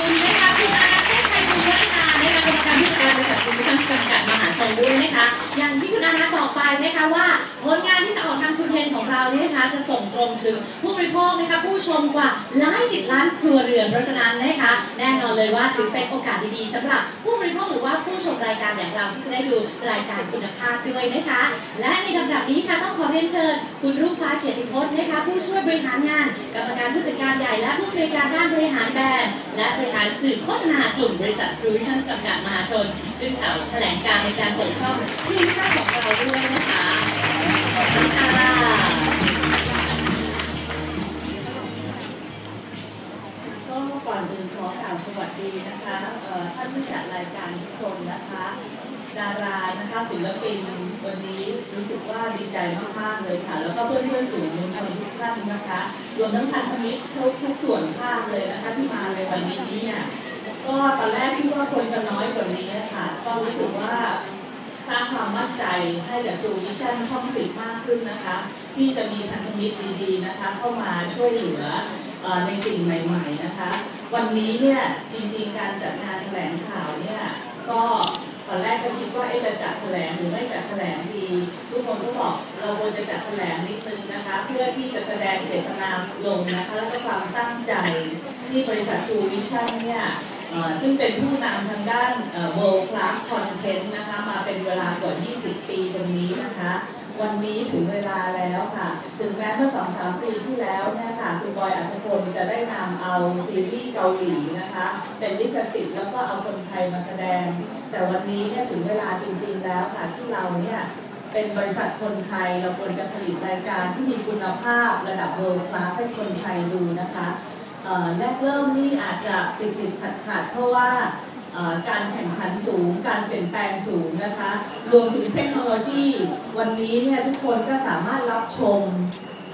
คุณนะคะคุณอาเทพไทยคุณวัฒนานะคะกรรมการผู้จัดการบริษัทคุณชันจำกัดมหาชนด้วยนะคะ อย่างที่คุณอานาบอกไปนะคะว่าผลงานที่จะออกทางคุณเทนของเราเนี่ยนะคะ จะส่งตรงถึงผู้บริโภคนะคะผู้ชมกว่าหลายสิบล้านครัวเรือนเพราะฉะนั้นนะคะแน่นอนเลยว่าถือเป็นโอกาสดีๆสำหรับผู้บริโภคหรือว่าผู้ชมรายการอย่างเราที่จะได้ดูรายการคุณภาพด้วยนะคะ และในลำดับนี้ค่ะต้องขอเรียนเชิญ คุณรุ่งฟ้าเกียรติพจน์นะคะผู้ช่วยบริหารงาน กรรมการผู้จัดการใหญ่และผู้อำนวยการด้านบริหารแบรนด์ และบริหารสื่อโฆษณากลุ่มบริษัท True Vision จำกัดมหาชนซึ่งกล่าวแถลงการในการเปิดช่องที่วิซ่าของเราด้วยนะคะขอบคุณค่ะก็ก่อนอื่นขอกล่าวสวัสดีนะคะท่านผู้จัดรายการทุกคนนะคะ ดารานะคะศิลปินวันนี้รู้สึกว่าดีใจมากๆเลยค่ะ แล้วก็เพื่อนเพื่อนๆสื่อมวลชนทุกท่านนะคะ รวมทั้งพันธมิตรทุกทุกส่วนภาคเลยนะคะที่มา วันนี้เนี่ยก็ตอนแรกคิดว่าคนจะน้อยกว่านี้นะคะก็รู้สึกว่าสร้างความมั่นใจให้กับชูวิชั่นช่องสิบมากขึ้นนะคะ ที่จะมีพันธมิตรดีๆนะคะ เข้ามาช่วยเหลือในสิ่งใหม่ ๆนะคะ วันนี้เนี่ยจริงๆการจัดงานแถลงข่าวเนี่ยก็ตอนแรกก็คิดว่า เอ๊ะจะจัดแถลงหรือไม่จัดแถลงดีทุกคนก็บอกเราควรจะจัดแถลงนิดนึงนะคะ เพื่อที่จะแสดงเจตนารมณ์นะคะแล้วก็ความตั้งใจที่บริษัท True Vision เนี่ยซึ่งเป็นผู้นำทางด้านเอ่อ world class content นะคะมาเป็นเวลากว่า 20 ปีตรงนี้นะคะ วันนี้ถึงเวลาแล้วค่ะ ถึงแม้เมื่อ2-3ปีที่แล้ว คุณบอยอัจฉพลจะได้นำเอาซีรีส์เกาหลีนะคะ เป็นลิขสิทธิ์แล้วก็เอาคนไทยมาแสดง แต่วันนี้เนี่ยถึงเวลาจริง ๆ แล้วค่ะที่เราเนี่ยเป็นบริษัทคนไทยเราควรจะผลิตรายการที่มีคุณภาพระดับ world class ให้คนไทยดูนะคะแรกเริ่มนี่อาจจะติดติดขัดขัดๆเพราะว่าการแข่งขันสูง การเปลี่ยนแปลงสูงนะคะ รวมถึงเทคโนโลยี วันนี้เนี่ยทุกคนก็สามารถรับชม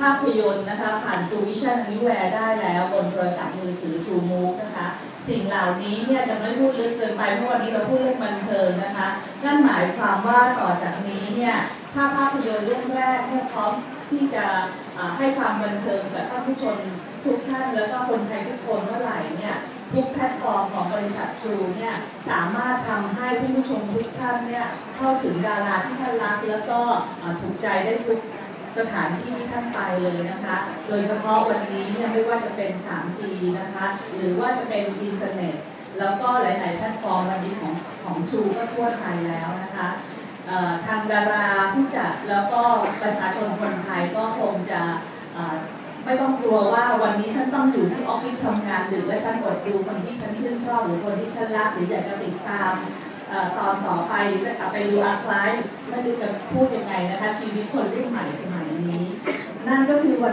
ภาพยนตร์นะคะผ่าน True Vision Anywhere ได้แล้วบนโทรศัพท์มือถือ True Move นะคะ สิ่งเหล่านี้เนี่ยจะไม่พูดลึกเกินไปเพราะวันนี้เราพูดเรื่องบันเทิงนะคะ นั่นหมายความว่าต่อจากนี้เนี่ยถ้าภาพยนตร์เรื่องแรกเนี่ยพร้อมที่จะให้ความบันเทิงกับท่านผู้ชมทุกท่านแล้วก็คนไทยทุกคนเมื่อไหร่เนี่ยทุกแพลตฟอร์มของบริษัท True เนี่ยสามารถทำให้ท่านผู้ชมทุกท่านเนี่ยเข้าถึงดาราที่ท่านรักแล้วก็ถูกใจได้ทุก สถานที่ที่ท่านไปเลยนะคะ โดยเฉพาะวันนี้เนี่ยไม่ว่าจะเป็น 3G นะคะ หรือว่าจะเป็นอินเทอร์เน็ต แล้วก็หลาย ๆ แพลตฟอร์มวันนี้ของของ True ก็ทั่วไทยแล้วนะคะทางดาราผู้จัดแล้วก็ประชาชนคนไทยก็คงจะไม่ต้องกลัวว่าวันนี้ฉันต้องอยู่ที่ออฟฟิศทำงานดึกและฉันอดดูคนที่ฉันชื่นชอบหรือคนที่ฉันรักหรืออยากจะติดตาม ตอนต่อไปหรือจะกลับไปดูอาร์คไลฟ์ไม่รู้จะพูดยังไงนะคะ ชีวิตคนรุ่นใหม่สมัยนี้ นั่นก็คือวัน